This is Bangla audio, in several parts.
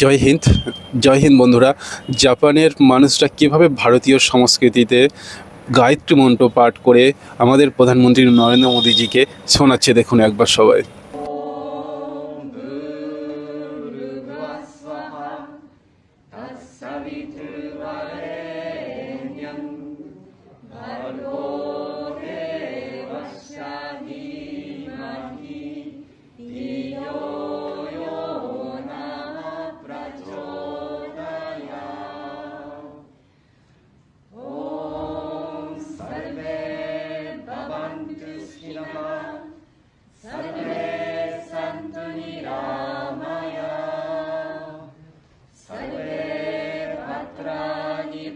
জয় হিন্দ জয় হিন্দ বন্ধুরা। জাপানের মানুষরা কীভাবে ভারতীয় সংস্কৃতিতে গায়ত্রী মন্ত্র পাঠ করে আমাদের প্রধানমন্ত্রী নরেন্দ্র মোদীজিকে শোনাচ্ছে দেখুন একবার সবাই।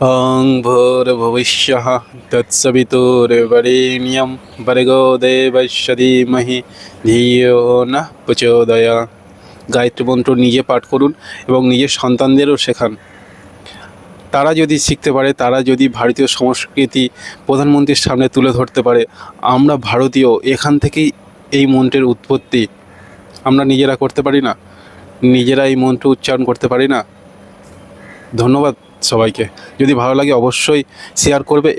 অং ভূর্ভুবস্যः তৎসবিতুর্বরেণ্যं ভর্গো দেবস্য ধীমহি ধিয়ো নঃ প্রচোদয়া গায়ত্রী মন্ত্র নিজে পাঠ করুন এবং নিজের সন্তানদেরও শেখান। তারা যদি শিখতে পারে, তারা যদি ভারতীয় সংস্কৃতি প্রধানমন্ত্রীর সামনে তুলে ধরতে পারে, আমরা ভারতীয়, এখান থেকেই এই মন্ত্রের উৎপত্তি। আমরা নিজেরা করতে পারি না? নিজেরা এই মন্ত্র উচ্চারণ করতে পারি না? ধন্যবাদ। সবাইকে। যদি ভালো লাগে অবশ্যই শেয়ার করবে